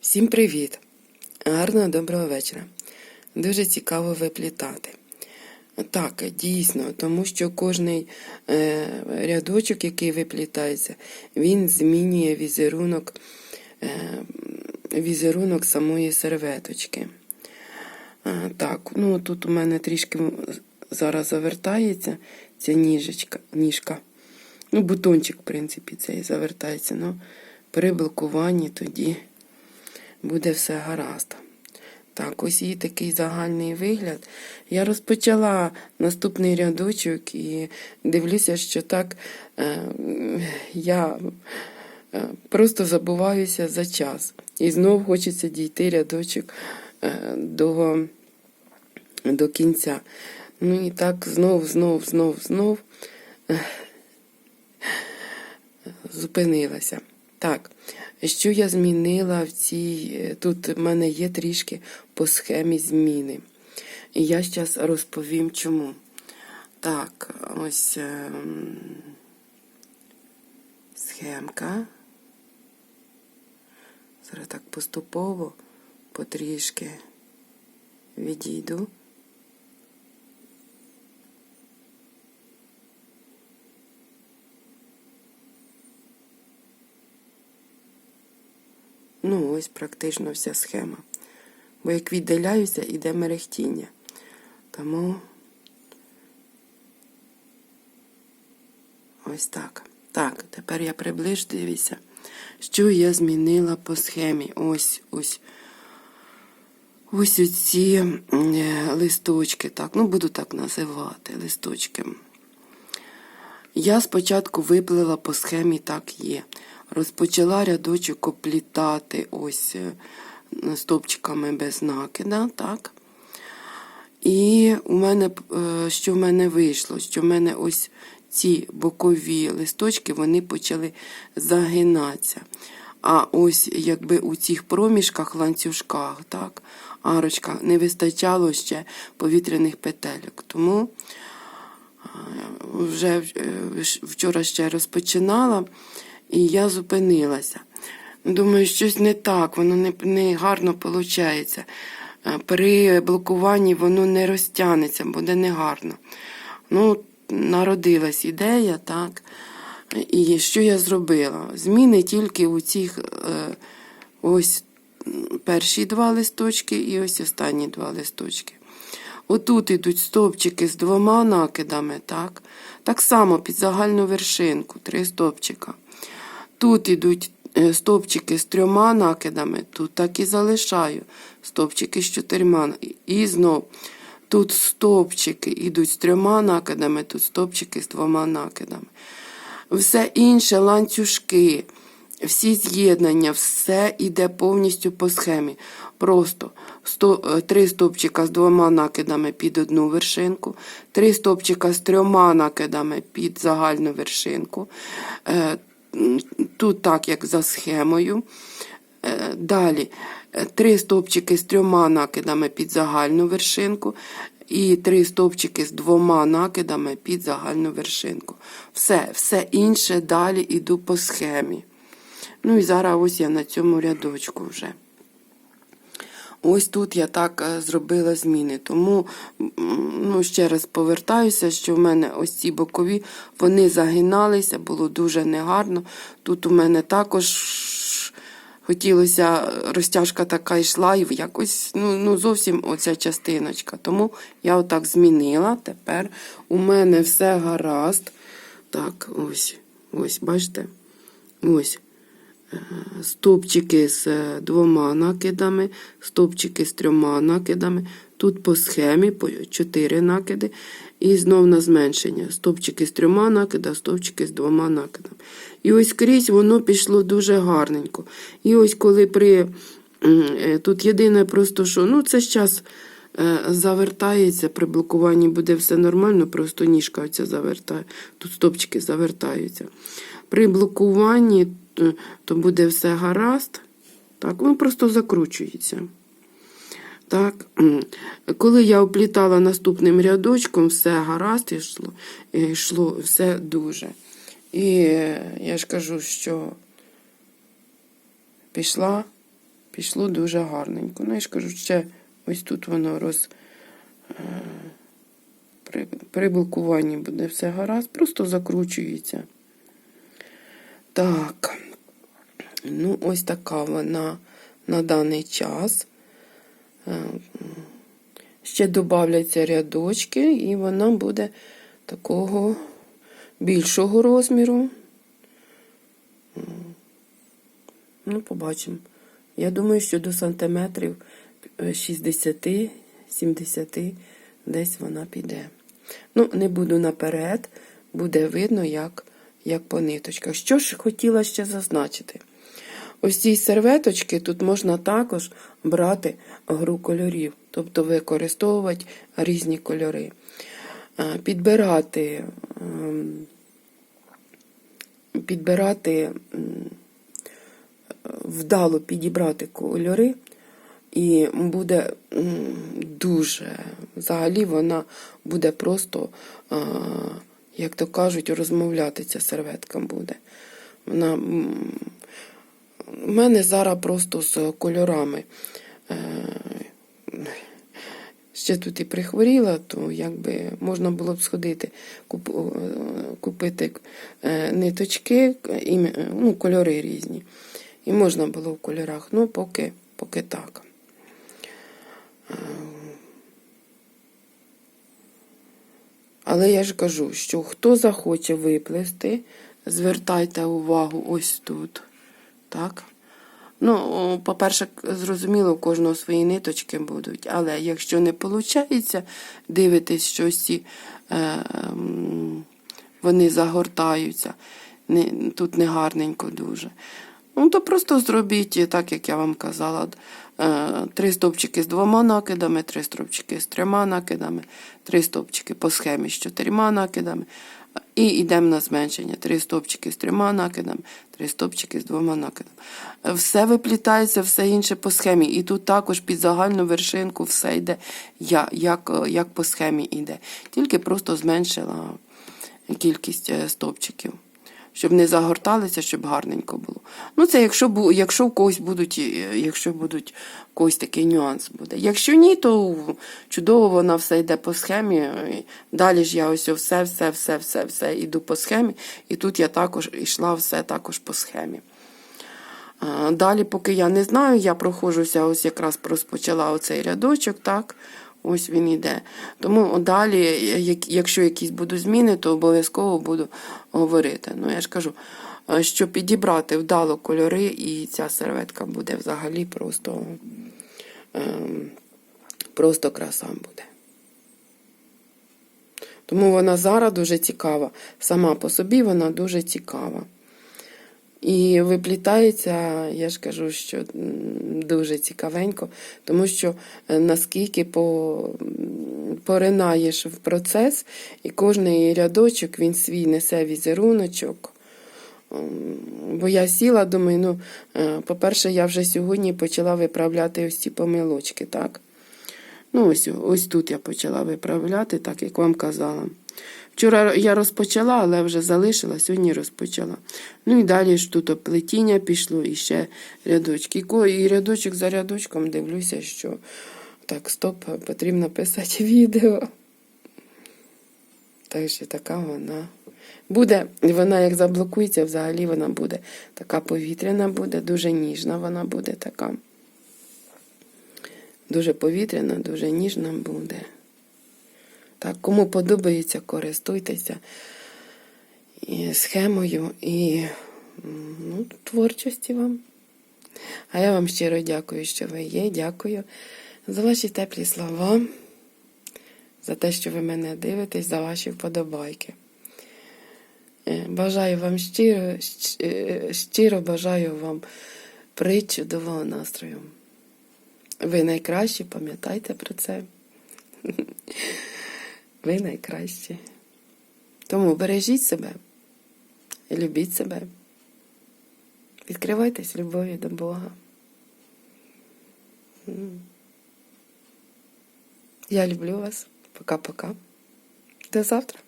Всім привіт! Гарного доброго вечора. Дуже цікаво виплітати. Так, дійсно, тому що кожний е, рядочок, який виплітається, він змінює візерунок, е, візерунок самої серветочки. Так, ну тут у мене трішки зараз завертається ця ніжечка, ніжка. Ну, бутончик, в принципі, цей завертається. Ну, при блокуванні тоді буде все гаразд. Так, ось її такий загальний вигляд. Я розпочала наступний рядочок і дивлюся, що так е, я е, просто забуваюся за час. І знов хочеться дійти рядочок е, до, до кінця. Ну і так знов, знов, знов, знов е, зупинилася. Так, що я змінила в цій. е, Тут в мене є трішки по схемі зміни. І я зараз розповім чому. Так, ось ем, схемка. Зараз так поступово, потрішки відійду. Ну, ось практично вся схема. Бо як віддаляюся, іде мерехтіння. Тому ось так. Так, тепер я приближу, дивіться, що я змінила по схемі. Ось ось. Ось оці е, листочки, так, ну буду так називати листочки. Я спочатку виплила по схемі так є. Розпочала рядочок оплітати ось е, стовпчиками без накида, так. І у мене, е, що в мене вийшло, що в мене ось ці бокові листочки вони почали загинатися. А ось якби у цих проміжках, ланцюжках, так, арочках не вистачало ще повітряних петельок. Тому вже е, вчора ще розпочинала, і я зупинилася. Думаю, щось не так, воно не, не гарно виходить. При блокуванні воно не розтягнеться, буде негарно. Ну, народилась ідея, так. І що я зробила? Зміни тільки у цих е, ось перші два листочки і ось останні два листочки. Отут йдуть стовпчики з двома накидами, так? Так само під загальну вершинку, три стовпчика. Тут йдуть е, стовпчики з трьома накидами, тут так і залишаю. Стовпчики з чотирма. І знов. Тут стовпчики йдуть з трьома накидами, тут стовпчики з двома накидами. Все інше ланцюжки, всі з'єднання, все йде повністю по схемі. Просто сто, три стовпчика з двома накидами під одну вершинку, три стовпчика з трьома накидами під загальну вершинку. Е, Тут так, як за схемою. Е, Далі три стовпчики з трьома накидами під загальну вершинку. І три стовпчики з двома накидами під загальну вершинку. Все, все інше далі йду по схемі. Ну і зараз ось я на цьому рядочку вже. Ось тут я так е, зробила зміни. Тому, ну, ще раз повертаюся, що в мене ось ці бокові, вони загиналися, було дуже негарно. Тут у мене також хотілося, розтяжка така йшла, і якось ну, ну, зовсім оця частиночка. Тому я отак змінила. Тепер у мене все гаразд. Так, ось, ось, бачите? Ось стовпчики з е, двома накидами, стовпчики з трьома накидами. Тут по схемі по 4 накиди. І знов на зменшення. Стовпчики з трьома накидами, стовпчики з двома накидами. І ось крізь воно пішло дуже гарненько. І ось коли при. Е, тут єдине просто, що ну це зараз завертається, при блокуванні буде все нормально, просто ніжка оця завертає. Тут стопчики завертаються. При блокуванні то буде все гаразд. Так, Воно просто закручується. Так, Коли я оплітала наступним рядочком, все гаразд йшло, йшло все дуже. І я ж кажу, що пішла Пішло дуже гарненько. Ну, я ж кажу, ще ось тут воно роз. е, При, при блокуванні буде все гаразд, просто закручується. Так. Ну, ось така вона на даний час. Е, Ще додавляться рядочки, і вона буде такого більшого розміру. Ну, побачимо. Я думаю, що до сантиметрів е, 60-70 десь вона піде. Ну, не буду наперед, буде видно, як, як по ниточках. Що ж хотіла ще зазначити? Ось ці серветочки тут можна також брати гру кольорів, тобто використовувати різні кольори. Е, Підбирати, ем, підбирати вдало підібрати кольори, і буде дуже, взагалі вона буде просто, е, як то кажуть, розмовляти ця серветка буде. Вона у мене зараз просто з кольорами. Е, Ще тут і прихворіла, то якби можна було б сходити, е, купити е, ниточки, і, ну, кольори різні. І можна було в кольорах, ну поки, поки так. Але я ж кажу, що хто захоче виплести, звертайте увагу ось тут. Так? Ну, по-перше, зрозуміло, у кожного свої ниточки будуть, але якщо не виходить, дивитесь, що ці е, вони загортаються, не, тут не гарненько дуже. Ну, то просто зробіть, так як я вам казала, е, три стовпчики з двома накидами, три стовпчики з трьома накидами, три стовпчики по схемі з чотирма накидами. І йдемо на зменшення. Три стовпчики з трьома накидами, три стопчики з двома накидами. Все виплітається, все інше по схемі. І тут також під загальну вершинку все йде, як, е, як по схемі йде. Тільки просто зменшила кількість стопчиків. стовпчиків. Щоб не загорталися, щоб гарненько було. Ну, це якщо якщо в когось будуть, е, якщо будуть когось такий нюанс буде. Якщо ні, то чудово вона все йде по схемі. Далі ж я ось все, все, все, все, все іду по схемі. І тут я також йшла все також по схемі. Далі, поки я не знаю, я проходжуся, ось якраз розпочала оцей рядочок, так. Ось він іде. Тому далі, якщо якісь будуть зміни, то обов'язково буду говорити. Ну, я ж кажу, е, що підібрати вдало кольори, і ця серветка буде взагалі просто, ем, просто краса буде. Тому вона зараз дуже цікава. Сама по собі вона дуже цікава. І виплітається, я ж кажу, що дуже цікавенько, тому що е, наскільки по, поринаєш в процес, і кожний рядочок він свій несе візеруночок. Бо я сіла, думаю, ну, е, по-перше, я вже сьогодні почала виправляти ось ці помилочки, так? Ну, ось, ось тут я почала виправляти, так як вам казала. Вчора я розпочала, але вже залишила, сьогодні розпочала. Ну і далі ж тут плетіння пішло, і ще рядочки. І рядочок за рядочком дивлюся, що так, стоп, потрібно писати відео. Так що така вона. Буде, вона як заблокується, взагалі вона буде така повітряна, буде, дуже ніжна вона буде така. Дуже повітряна, дуже ніжна буде. Так, кому подобається, користуйтеся і схемою і ну, творчості вам. А я вам щиро дякую, що ви є. Дякую за ваші теплі слова, за те, що ви мене дивитесь, за ваші вподобайки. Е, Бажаю вам щиро, е, щиро бажаю вам причудового настрою. Ви найкращі, пам'ятайте про це. Ви найкращі. Тому бережіть себе, любіть себе. Відкривайтесь любові до Бога. Я люблю вас. Пока-пока. До завтра.